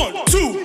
One, two,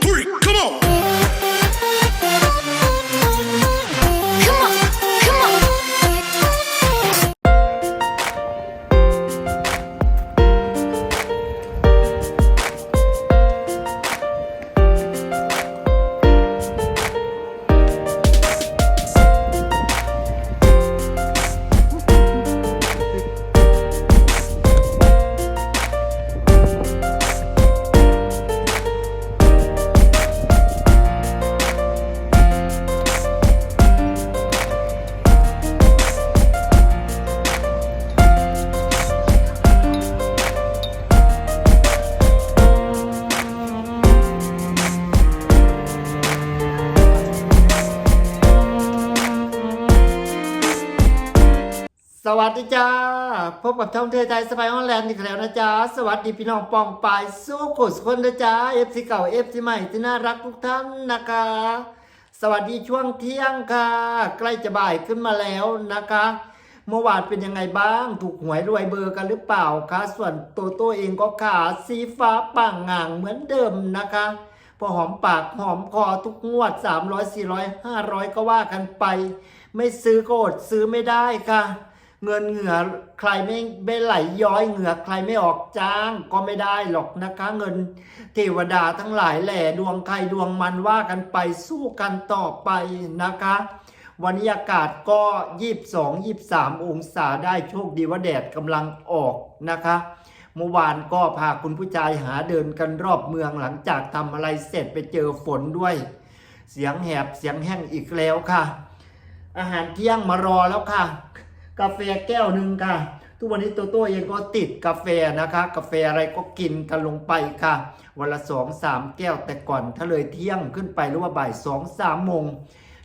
วัสดีจ้า พบกับช่องเที่ยวใจสไปออนแลนด์อีกแล้วนะจ๊ะ สวัสดีพี่น้องปองปายสู้กุศคนนะจ๊ะเอฟซีเก่าเอฟซีใหม่ที่น่ารักทุกท่านนะคะ สวัสดีช่วงเที่ยงค่ะ ใกล้จะบ่ายขึ้นมาแล้วนะคะ เมื่อวานเป็นยังไงบ้าง ถูกหวยรวยเบอร์กันหรือเปล่าคะส่วนโตโต้เองก็ขาสีฟ้าป่างง่างเหมือนเดิมนะคะ พอหอมปากหอมคอทุกงวด 300 400 500 ก็ว่ากันไป ไม่ซื้อก็อดซื้อไม่ได้ค่ะ เงินเหงื่อใครไม่ไม่ไหลย้อยเหงื่อใครไม่ออกจ้างก็ไม่ได้หรอกนะคะ เงินเทวดาทั้งหลายแหล่ดวงใครดวงมันว่ากันไปสู้กันต่อไปนะคะ วันนี้อากาศก็22 23องศาได้โชคดีว่าแดดกำลังออกนะคะเมื่อวานก็พาคุณผู้ชายหาเดินกันรอบเมืองหลังจากทำอะไรเสร็จไปเจอฝนด้วย เสียงแหบเสียงแห้งอีกแล้วค่ะ อาหารเที่ยงมารอแล้วค่ะ กาแฟแก้วหนึ่งค่ะ ทุกวันนี้โตโต้เองก็ติดกาแฟนะคะ กาแฟอะไรก็กินกันลงไปค่ะ วันละสองสามแก้วแต่ก่อนถ้าเลยเที่ยงขึ้นไปหรือว่าบ่ายสองสามโมง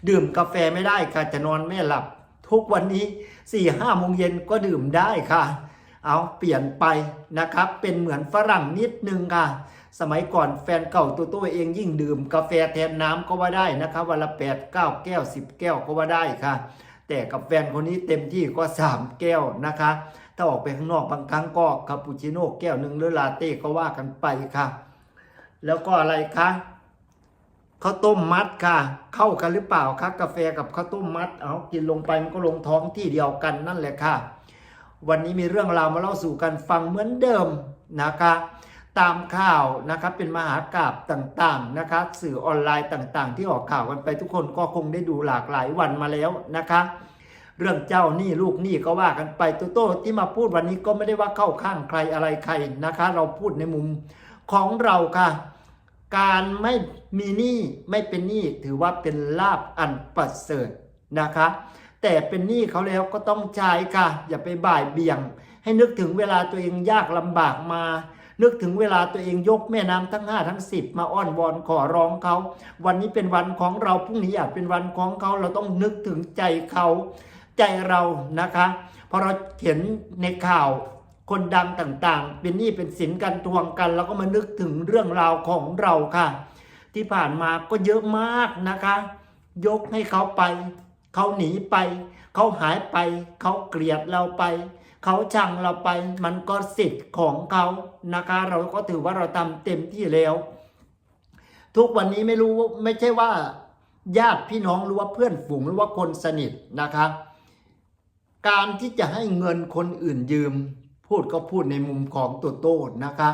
ดื่มกาแฟไม่ได้ค่ะจะนอนไม่หลับ ทุกวันนี้สี่ห้าโมงเย็นก็ดื่มได้ค่ะ เอาเปลี่ยนไปนะครับ เป็นเหมือนฝรั่งนิดนึงค่ะ สมัยก่อนแฟนเก่าตัวตัวเองยิ่งดื่ม กาแฟแทนน้ำก็ว่าได้นะครับวันละแปดเก้าแก้วสิบแก้วก็ว่าได้ค่ะ แต่กับแฟนคนนี้เต็มที่ก็สามแก้วนะคะ ถ้าออกไปข้างนอกบางครั้งก็คาปูชิโน่แก้วหนึ่งหรือลาเต้ก็ว่ากันไปค่ะ แล้วก็อะไรคะข้าวต้มมัดค่ะ เข้ากันหรือเปล่าคะกาแฟกับข้าวต้มมัด เอากินลงไปมันก็ลงท้องที่เดียวกันนั่นแหละค่ะ วันนี้มีเรื่องราวมาเล่าสู่กันฟังเหมือนเดิมนะคะ ตามข่าวนะครับเป็นมหากราบต่างๆนะคะสื่อออนไลน์ต่างๆ ที่ออกข่าวกันไปทุกคนก็คงได้ดูหลากหลายวันมาแล้วนะคะ เรื่องเจ้าหนี้ลูกหนี้ก็ว่ากันไปโตโต้ที่มาพูดวันนี้ก็ไม่ได้ว่าเข้าข้างใครอะไรใครนะคะ เราพูดในมุมของเราค่ะ การไม่มีหนี้ไม่เป็นหนี้ถือว่าเป็นลาบอันประเสริฐนะคะ แต่เป็นหนี้เขาแล้วก็ต้องใช้ค่ะ อย่าไปบ่ายเบี่ยง ให้นึกถึงเวลาตัวเองยากลำบากมา นึกถึงเวลาตัวเองยกแม่น้ำทั้งห้าทั้งสิบมาอ้อนวอนขอร้องเขา วันนี้เป็นวันของเราพรุ่งนี้อาจเป็นวันของเขาเราต้องนึกถึงใจเขาใจเรานะคะพอเราเห็นในข่าวคนดังต่างๆ เป็นหนี้เป็นสินกันทวงกันเราก็มานึกถึงเรื่องราวของเราค่ะ ที่ผ่านมาก็เยอะมากนะคะ ยกให้เขาไป เขาหนีไป เขาหายไป เขาเกลียดเราไป เขาชังเราไปมันก็สิทธิ์ของเขานะคะ เราก็ถือว่าเราทำเต็มที่แล้ว ทุกวันนี้ไม่รู้ไม่ใช่ว่า ญาติพี่น้องหรือว่าเพื่อนฝูงหรือว่าคนสนิทนะคะ การที่จะให้เงินคนอื่นยืม พูดก็พูดในมุมของตัวโต้นะคะ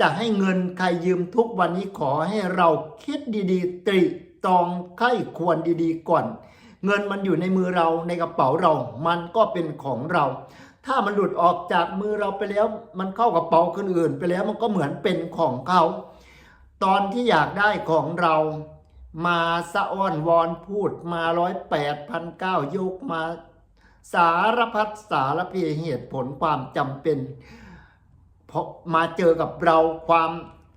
จะให้เงินใครยืมทุกวันนี้ขอให้เราคิดดีๆ ตรีตองไข้ควรดีๆก่อนเงินมันอยู่ในมือเราในกระเป๋าเรา มันก็เป็นของเรา ถ้ามันหลุดออกจากมือเราไปแล้ว มันเข้ากระเป๋าคนอื่น ไปแล้วมันก็เหมือนเป็นของเขา ตอนที่อยากได้ของเรามาสะอ้อนวอนพูดมาร้อยแปดพันเก้ายกมาสารพัดสารพีเหตุผลความจำเป็นเพราะมาเจอกับเราความ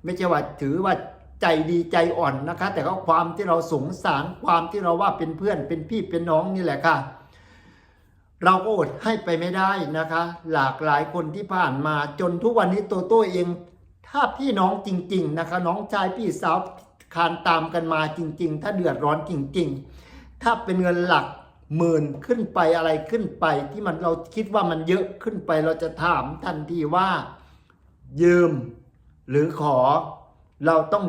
ไม่ใช่ว่าถือว่าใจดีใจอ่อนนะคะ แต่ก็ความที่เราสงสารความที่เราว่าเป็นเพื่อนเป็นพี่เป็นน้องนี่แหละค่ะ เราก็อดให้ไปไม่ได้นะคะ หลากหลายคนที่ผ่านมาจนทุกวันนี้โตโต้เอง ถ้าพี่น้องจริง ๆนะคะ น้องชายพี่สาวคานตามกันมาจริง ๆ ถ้าเดือดร้อนจริง ๆ ถ้าเป็นเงินหลักหมื่นขึ้นไปอะไรขึ้นไป ที่มันเราคิดว่ามันเยอะขึ้นไปเราจะถามทันทีว่า ยืม หรือขอ เราต้อง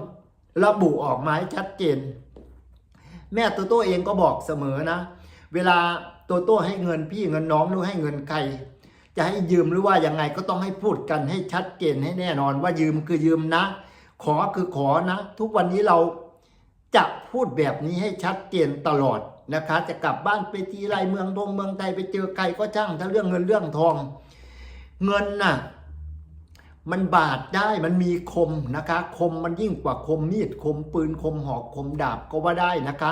ระบุออกมาให้ชัดเจน แม่โตโต้เองก็บอกเสมอนะ เวลา โตโต้ให้เงินพี่เงินน้องหรือให้เงินใคร จะให้ยืมหรือว่ายังไงก็ต้องให้พูดกันให้ชัดเจนให้แน่นอนว่ายืมคือยืมนะ ขอคือขอนะ ทุกวันนี้เราจะพูดแบบนี้ให้ชัดเจนตลอดนะคะ จะกลับบ้านไปทีไรเมืองทงเมืองไทยไปเจอใครก็ช่างถ้าเรื่องเงินเรื่องทอง เงินน่ะมันบาดได้มันมีคมนะคะ คมมันยิ่งกว่าคมมีดคมปืนคมหอกคมดาบก็ว่าได้นะคะ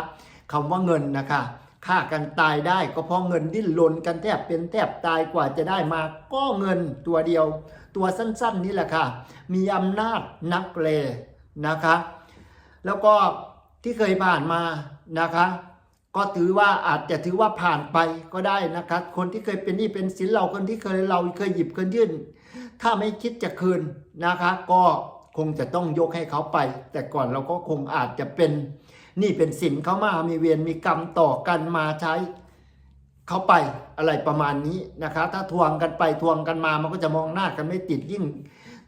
คำว่าเงินนะคะ ฆ่ากันตายได้ก็เพราะเงินดิ้นรนกันแทบเป็นแทบตายกว่าจะได้มา ก็เงินตัวเดียว ตัวสั้นๆนี่แหละค่ะ มีอำนาจนักเลนะคะ แล้วก็ที่เคยผ่านมานะคะ ก็ถือว่าอาจจะถือว่าผ่านไปก็ได้นะครับคนที่เคยเป็นนี้เป็นสินเราคนที่เคยเราเคยหยิบเคยยื่น ถ้าไม่คิดจะคืนนะคะ ก็คงจะต้องยกให้เขาไป แต่ก่อนเราก็คงอาจจะเป็น นี่เป็นสินเขามามีเวรมีกรรมต่อกันมาใช้เขาไปอะไรประมาณนี้นะคะ ถ้าทวงกันไปทวงกันมามันก็จะมองหน้ากันไม่ติดยิ่ง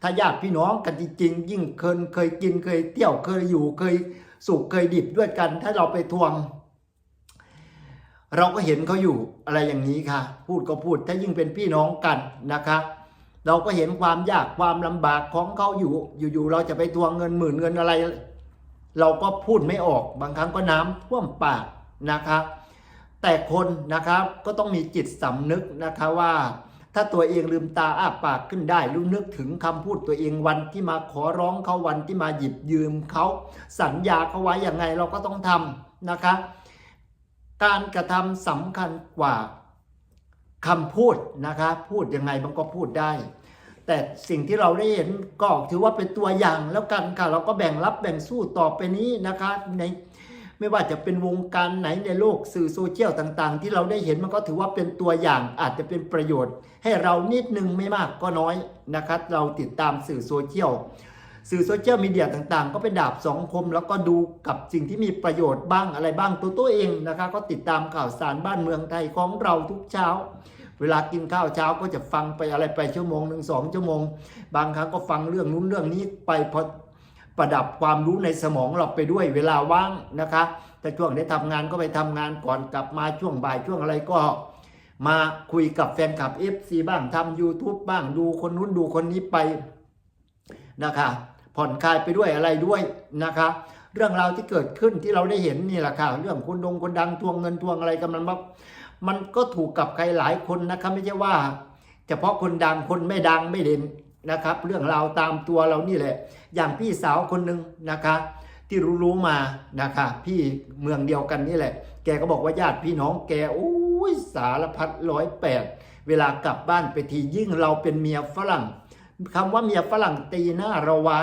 ถ้าญาติพี่น้องกันจริงๆยิ่งเคยเคยกินเคยเที่ยวเคยอยู่เคยสุขเคยดิบด้วยกัน ถ้าเราไปทวง เราก็เห็นเขาอยู่อะไรอย่างนี้ค่ะ พูดก็พูดถ้ายิ่งเป็นพี่น้องกันนะคะ เราก็เห็นความยากความลำบากของเขาอยู่อยู่ๆเราจะไปทวงเงินหมื่นเงินอะไร เราก็พูดไม่ออกบางครั้งก็น้ำท่วมปากนะคะแต่คนนะครับก็ต้องมีจิตสำนึกนะคะว่า ถ้าตัวเองลืมตาอ้าปากขึ้นได้รู้นึกถึงคำพูดตัวเองวันที่มาขอร้องเขาวันที่มาหยิบยืมเขาสัญญาเขาไว้อย่างไงเราก็ต้องทำนะคะ การกระทำสำคัญกว่าคำพูดนะคะ พูดยังไงมันก็พูดได้ แต่สิ่งที่เราได้เห็นก็ถือว่าเป็นตัวอย่างแล้วกันค่ะ เราก็แบ่งรับแบ่งสู้ต่อไปนี้นะคะในไม่ว่าจะเป็นวงการไหนในโลกสื่อโซเชียลต่างๆ ที่เราได้เห็นมันก็ถือว่าเป็นตัวอย่างอาจจะเป็นประโยชน์ ให้เรานิดนึงไม่มากก็น้อยนะคะเราติดตามสื่อโซเชียลสื่อโซเชียลมีเดียต่างๆ ก็เป็นดาบสองคม แล้วก็ดูกับสิ่งที่มีประโยชน์บ้างอะไรบ้างตัวตัวเองนะคะ ก็ติดตามข่าวสารบ้านเมืองไทยของเราทุกเช้า เวลากินข้าวเช้าก็จะฟังไปอะไรไปชั่วโมงหนึ่งสองชั่วโมง บางครั้งก็ฟังเรื่องนู้นเรื่องนี้ไปพอประดับความรู้ในสมองเราไปด้วยเวลาว่างนะคะ แต่ช่วงได้ทำงานก็ไปทำงานก่อนกลับมาช่วงบ่ายช่วงอะไรก็มาคุยกับแฟนคลับ FC บ้างทำ YouTube บ้างดูคนนู้นดูคนนี้ไปนะคะ ผ่อนคลายไปด้วยอะไรด้วยนะคะ เรื่องราวที่เกิดขึ้นที่เราได้เห็นนี่แหละค่ะ เรื่องคนดงคนดังทวงเงินทวงอะไรกันมันมา มันก็ถูกกับใครหลายคนนะคะไม่ใช่ว่า เฉพาะคนดังคนไม่ดังไม่เด่นนะครับ เรื่องราวตามตัวเรานี่แหละ อย่างพี่สาวคนหนึ่งนะคะ ที่รู้ๆมานะคะพี่เมืองเดียวกันนี่แหละ แกก็บอกว่าญาติพี่น้องแกโอ้ยสารพัดร้อยแปดเวลากลับบ้านไปทียิ่งเราเป็นเมียฝรั่งคำว่าเมียฝรั่งตีหน้าเราไว้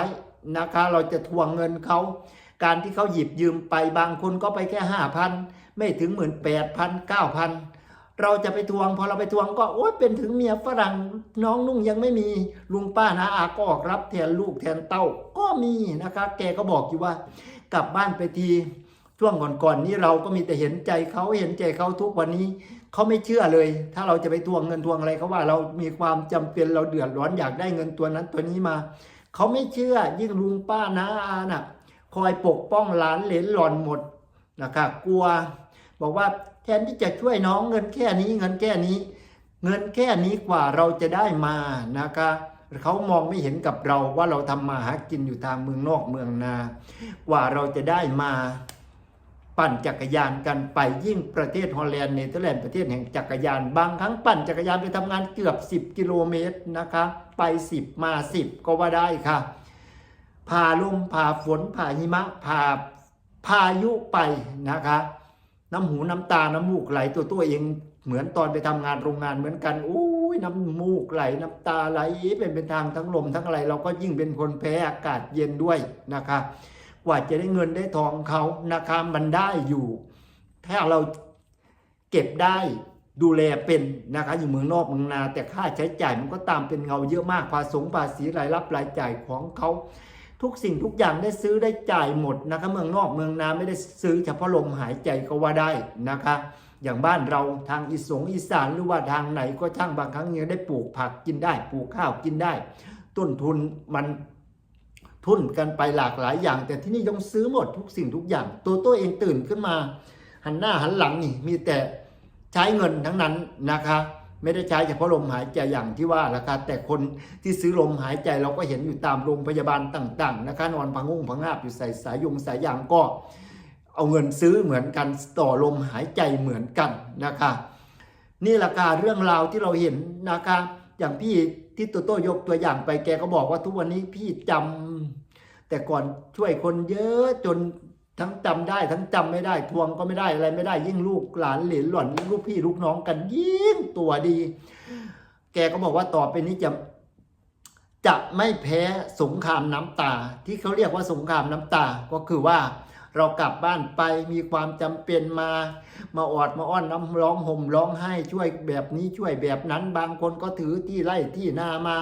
นะคะ เราจะทวงเงินเขา การที่เขาหยิบยืมไปบางคนก็ไปแค่ห้าพันไม่ถึงหมื่นแปดพันเก้าพันเราจะไปทวง พอเราไปทวงก็โอ๊ยเป็นถึงเมียฝรั่งน้องนุ่งยังไม่มีลุงป้านาอาก็ออกรับแทนลูกแทนเต้าก็มีนะคะแกก็บอกอยู่ว่ากลับบ้านไปทีช่วงก่อนๆนี้เราก็มีแต่เห็นใจเขาเห็นใจเขาทุกวันนี้เขาไม่เชื่อเลย ถ้าเราจะไปทวงเงินทวงอะไรเขาว่าเรามีความจำเป็นเราเดือดร้อนอยากได้เงินตัวนั้นตัวนี้มาเขาไม่เชื่อยิ่งลุงป้านาอาน่ะ คอยปกป้องหลานเหลนหล่อนหมดนะคะกลัว บอกว่าแทนที่จะช่วยน้องเงินแค่นี้เงินแค่นี้ เงินแค่นี้กว่าเราจะได้มานะคะเขามองไม่เห็นกับเราว่าเราทำมาหากินอยู่ทางเมืองนอกเมืองนา กว่าเราจะได้มาปั่นจักรยานกันไปยิ่งประเทศฮอลแลนด์เนเธอร์แลนด์ประเทศแห่งจักรยาน บางครั้งปั่นจักรยานไปทำงานเกือบ 10 กิโลเมตรนะคะ ไป 10 มา 10 ก็ว่าได้ค่ะ ผ่าลมผ่าฝนผ่าหิมะผ่าพายุไปนะคะ น้ำหูน้ำตาน้ำมูกไหลตัวตัวเองเหมือนตอนไปทำงานโรงงานเหมือนกันอุ้ยน้ำมูกไหลน้ำตาไหลเป็นเป็นทางทั้งลมทั้งอะไร เราก็ยิ่งเป็นคนแพ้อากาศเย็นด้วยนะคะ กว่าจะได้เงินได้ทองเขานะคะมันได้อยู่ ถ้าเราเก็บได้ดูแลเป็นนะคะอยู่เมืองนอกเมืองนา แต่ค่าใช้จ่ายมันก็ตามเป็นเงาเยอะมากภาษงภาษีรายรับรายจ่ายของเขา ทุกสิ่งทุกอย่างได้ซื้อได้จ่ายหมดนะคะเมืองนอกเมืองนาไม่ได้ซื้อเฉพาะลมหายใจก็ว่าได้นะคะ อย่างบ้านเราทางอีสงอีสานหรือว่าทางไหนก็ช่างบางครั้งยังได้ปลูกผักกินได้ ปลูกข้าวกินได้ ต้นทุนมันทุนกันไปหลากหลายอย่าง แต่ที่นี่ต้องซื้อหมดทุกสิ่งทุกอย่าง ตัวตัวเองตื่นขึ้นมา หันหน้าหันหลังนี่มีแต่ใช้เงินทั้งนั้นนะคะ ไม่ได้ใช้เฉพาะลมหายใจอย่างที่ว่าราคาแต่คนที่ซื้อลมหายใจเราก็เห็นอยู่ตามโรงพยาบาลต่าง ๆ นะคะนอนพังงุ่งพังงาบอยู่ใส่สายยงสายยางก็เอาเงินซื้อเหมือนกันต่อลมหายใจเหมือนกันนะคะ นี่แหละค่ะเรื่องราวที่เราเห็นนะคะ อย่างพี่ที่ตัวโต้ยกตัวอย่างไปแกก็บอกว่าทุกวันนี้พี่จำแต่ก่อนช่วยคนเยอะจน ทั้งจำได้ทั้งจำไม่ได้ทวงก็ไม่ได้อะไรไม่ได้ ยิ่งลูกหลานเหลนหล่อนลูกพี่ลูกน้องกันยิ่งตัวดี แกก็บอกว่าต่อไปนี้จะจะไม่แพ้สงครามน้ำตา ที่เขาเรียกว่าสงครามน้ำตาก็คือว่าเรากลับบ้านไปมีความจำเป็นมา มาออดมาอ้อนน้ำร้องห่มร้องไห้ช่วยแบบนี้ช่วยแบบนั้น บางคนก็ถือที่ไร่ที่นามา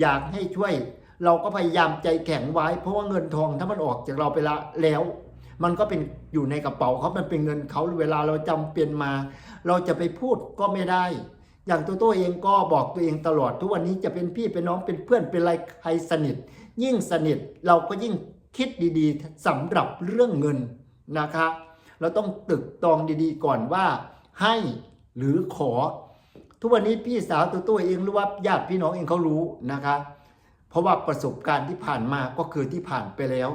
อยากให้ช่วย เราก็พยายามใจแข็งไว้ เพราะว่าเงินทองถ้ามันออกจากเราไปละแล้ว มันก็เป็นอยู่ในกระเป๋าเขามันเป็นเงินเขาเวลาเราจำเป็นมา เราจะไปพูดก็ไม่ได้ อย่างตัวตัวเองก็บอกตัวเองตลอด ทุกวันนี้จะเป็นพี่เป็นน้องเป็นเพื่อนเป็นอะไรใครสนิท ยิ่งสนิทเราก็ยิ่งคิดดีๆสำหรับเรื่องเงินนะคะ เราต้องตึกตองดีๆ ก่อนว่า ให้หรือขอ ทุกวันนี้พี่สาวตัวตัวเองหรือว่าญาติพี่น้องเองเขารู้นะคะ เพราะว่าประสบการณ์ที่ผ่านมาก็คือที่ผ่านไปแล้ว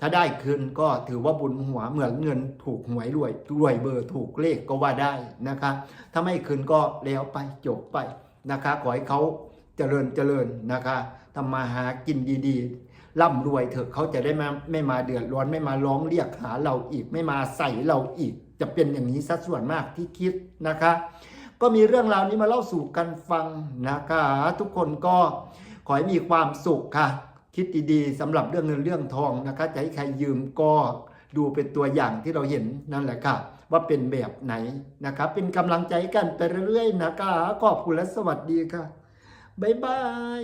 ถ้าได้คืนก็ถือว่าบุญหัวเหมือนเงินถูกหวยรวยรวยเบอร์ถูกเลขก็ว่าได้นะคะถ้าไม่คืนก็แล้วไปจบไปนะคะขอให้เขาเจริญเจริญนะคะทำมาหากินดีๆ ร่ำรวยเถอะเขาจะได้มาไม่มาเดือดร้อนไม่มาร้องเรียกหาเราอีกไม่มาใส่เราอีก จะเป็นอย่างนี้สัดส่วนมากที่คิดนะคะ ก็มีเรื่องราวนี้มาเล่าสู่กันฟังนะคะ ทุกคนก็ขอให้มีความสุขค่ะ คิดดีๆสำหรับเรื่องเงินเรื่องทองนะคะจะให้ใครยืมก็ดูเป็นตัวอย่างที่เราเห็นนั่นแหละค่ะ ว่าเป็นแบบไหนนะครับเป็นกำลังใจกันไปเรื่อยๆนะคะขอบคุณและสวัสดีค่ะบ๊ายบาย